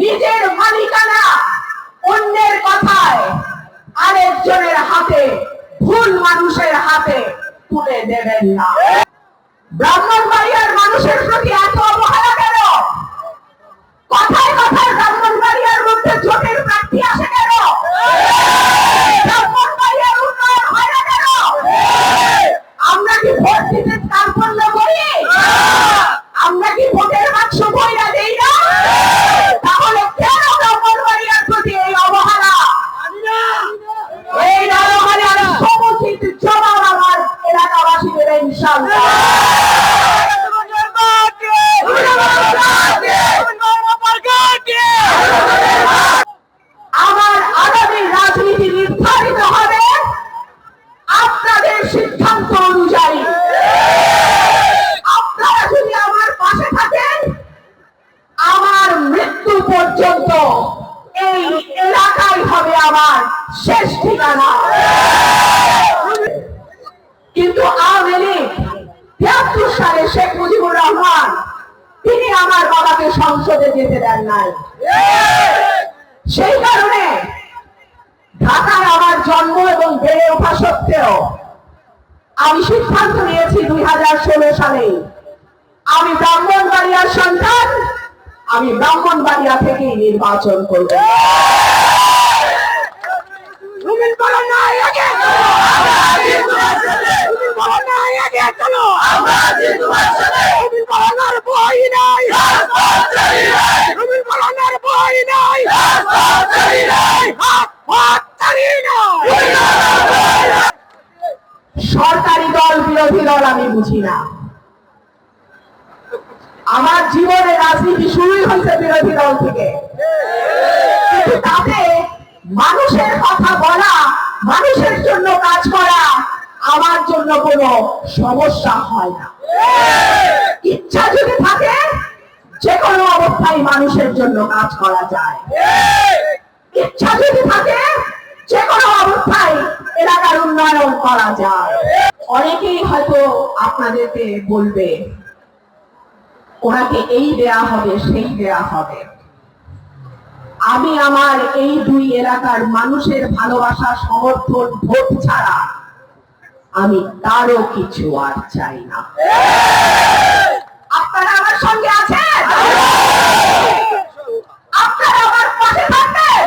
নিজের মালিকানা অন্যের কথায় আরেকজনের হাতে, ভুল মানুষের হাতে তুলে দেবেন না। ব্রাহ্মণবাড়িয়ার মানুষের প্রতি এত অবহেলা কথায় কথায় ব্রাহ্মণবাড়িয়ার মধ্যে জোটের প্রার্থী আসে কেন ব্রাহ্মণবাড়িয়ার উন্নয়ন হয় না কেন আমরা কি ভোট দিতে কার্পণ্য করি আমরা কি ভোটের বাক্স বইরা দেই না তাহলে কেন ব্রাহ্মণবাড়িয়ার প্রতি এই অবহেলা এই নরহরিয়ার সমুচিত জবাব আমার এলাকাবাসী দেবে ইনশাআল্লাহ আমার আগামী রাজনীতি নির্ধারিত হবে আপনাদের সিদ্ধান্ত অনুযায়ী আপনারা যদি আমার পাশে থাকেন আমার মৃত্যু পর্যন্ত এই এলাকাই হবে আমার শেষ ঠিকানা। কিন্তু আওয়ামী লীগ তিয়াত্তর সালে শেখ মুজিবুর রহমান, তিনি আমার বাবাকে সংসদে যেতে দেন নাই। সেই কারণে ঢাকায় আমার জন্ম এবং বেড়ে ওঠা সত্ত্বেও আমি সিদ্ধান্ত নিয়েছি দুই হাজার ষোলো সালে আমি ব্রাহ্মণবাড়িয়ার সন্তান আমি ব্রাহ্মণবাড়িয়া থেকেই নির্বাচন করব। সরকারি দল বিরোধী দল আমি বুঝি না। আমার জীবনে রাজনীতি শুরুই হয়েছে বিরোধী দল থেকে। কিন্তু তাতে মানুষের কথা বলা, মানুষের জন্য কাজ করা, আমার জন্য কোনো সমস্যা হয় না। ইচ্ছা যদি থাকে যে কোনো অবস্থায় মানুষের জন্য কাজ করা যায়। ইচ্ছা যদি থাকে যে কোনো অবস্থায় এলাকার উন্নয়ন করা যায়। অনেকেই হয়তো আপনাদেরকে বলবে ওনাকে এই দেয়া হবে, সেই দেয়া হবে। আমি আমার এই দুই এলাকার মানুষের ভালোবাসা, সমর্থন, ভোট ছাড়া আমি তারও কিছু আর চাই না। আপনারা আমার সঙ্গে আছেন? আপনারা আমার পাশে থাকবেন?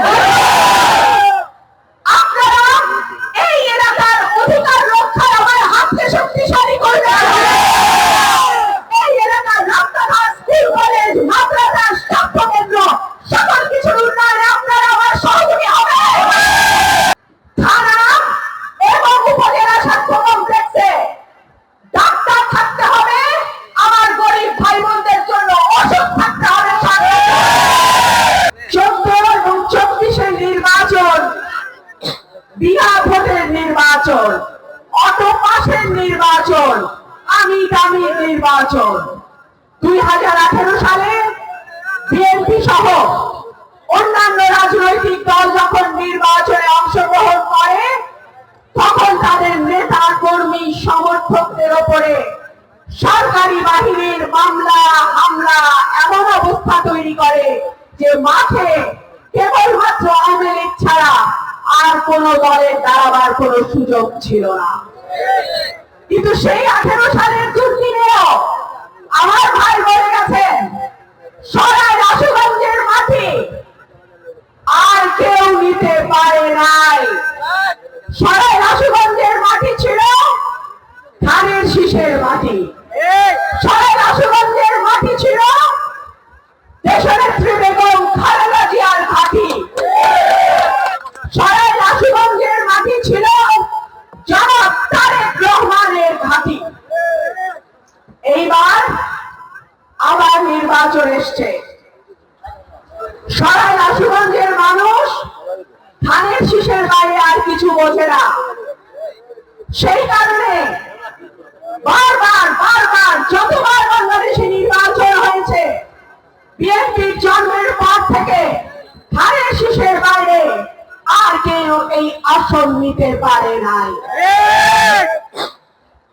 বিনা ভোটের নির্বাচন, অটো পাশের নির্বাচন, আমি দামি নির্বাচন। দুই হাজার আঠেরো সালে বিএনপি সহ অন্যান্য রাজনৈতিক দল যখন নির্বাচনে অংশগ্রহণ করে, তখন তাদের নেতা, কর্মী, সমর্থকদের ওপরে সরকারি বাহিনীর মামলা, হামলা এমন অবস্থা তৈরি করে যে মাঠে কেবলমাত্র আওয়ামী লীগ ছাড়া আর কোন দলের দাঁড়াবার কোন সুযোগ ছিল না। কিন্তু সেই আঠেরো সালের চুক্তি দুর্দিনেও আমার ভাই বলে গেছেন, সরাই রাসুগঞ্জের মাঠে আর কেউ নিতে পারে নাই সরাই রাসুগঞ্জের মাটি ছিল ধানের শীষের মাটি সরাই রাসুগঞ্জের মাটি ছিল দেশনেত্রী বেগম খালেদা জিয়ার ঘাঁটি সরাই রাসুগঞ্জের মাটি ছিল জনাব তারেক রহমানের ঘাঁটি এইবার আবার নির্বাচন এসছে। সরাই রাসুগঞ্জের মানুষ, ধানের শীষের বাইরে আর কিছু বোঝে না। সেই কারণে বারবার বারবার, যতবার বাংলাদেশে নির্বাচন হয়েছে, বিএনপির জন্মের পর থেকে এই আসন নিতে পারে নাই।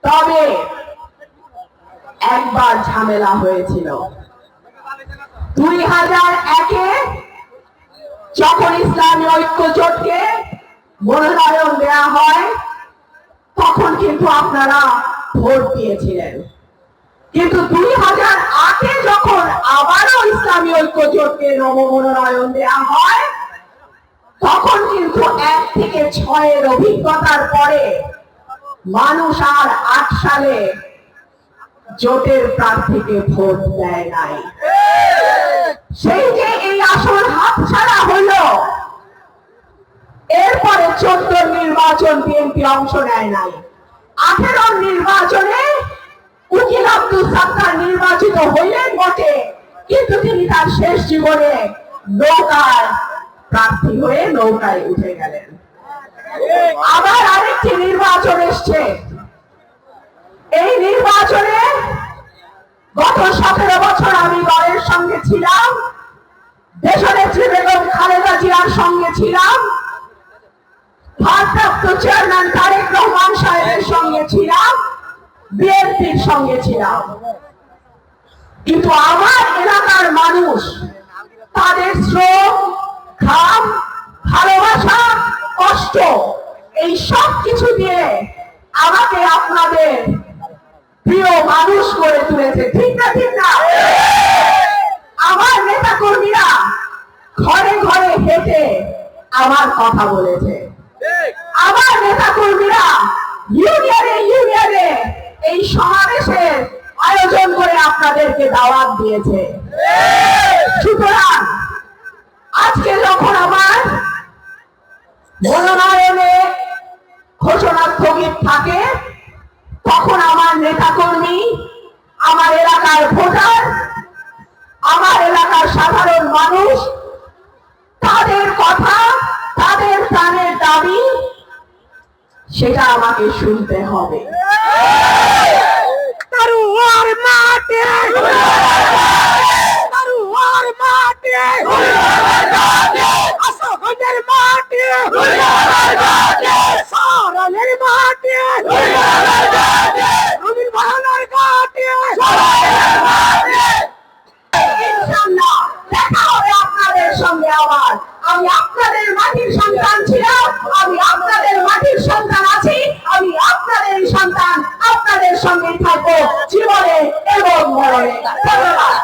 তবে একবার ঝামেলা হয়েছিল। দুই হাজার একে যখন ইসলামী ঐক্য জোটকে মনোনয়ন দেয়া হয়, তখন কিন্তু আপনারা ভোট দিয়েছিলেন। কিন্তু দুই হাজার আটে যখন আবারও ইসলামী ঐক্য জোটকে নবমনোনয়ন দেয়া হয়, তখন কিন্তু এক থেকে ছয়ের অভিজ্ঞতার পরে মানুষ আর আট সালে জোটের প্রার্থীকে ভোট দেয় নাই। সেই যে এই আসন হাতছাড়া হইল এরপরে চোদ্দ নির্বাচন বিএনপি অংশ নেয় নাই। আঠেরো নির্বাচনে উকিল আব্দুল সাত্তার নির্বাচিত হইলেন বটে, কিন্তু তিনি তার শেষ জীবনে নৌকায় প্রার্থী হয়ে নৌকায় উঠে গেলেন। আবার আরেকটি নির্বাচন এসছে। এই নির্বাচনে গত সতেরো বছর আমি দলের সঙ্গে ছিলাম। দেশনেত্রী বেগম খালেদা জিয়ার সঙ্গে ছিলাম। ভারপ্রাপ্ত চেয়ারম্যান তারেক রহমান সাহেবের সঙ্গে ছিলাম। বিএনপির সঙ্গে ছিলাম। কিন্তু আমার এলাকার মানুষ, তাদের শ্রম, ঘাম, ভালোবাসা, কষ্ট, এই সব কিছু দিয়ে আমাকে আপনাদের প্রিয় মানুষ করে তুলেছে। ঠিক না ঠিক না? আমার নেতা কর্মীরা ঘরে ঘরে হেঁটে আমার কথা বলেছে। আমার নেতা কর্মীরা ইউনিয়নে ইউনিয়নে এই সমাবেশের আয়োজন করে আপনাদেরকে দাওয়াত দিয়েছে। সুতরাং আজকে যখন আমার মনোনয়নে ঘোষণা স্থগিত থাকে তখন আমার নেতা কর্মী আমার এলাকার ভোটার, আমার এলাকার সাধারণ মানুষ, তাদের কথা, তাদের প্রাণের দাবি, সেটা আমাকে শুনতে হবে। মাটি থাকব জীবনে এবং মরণে। ধন্যবাদ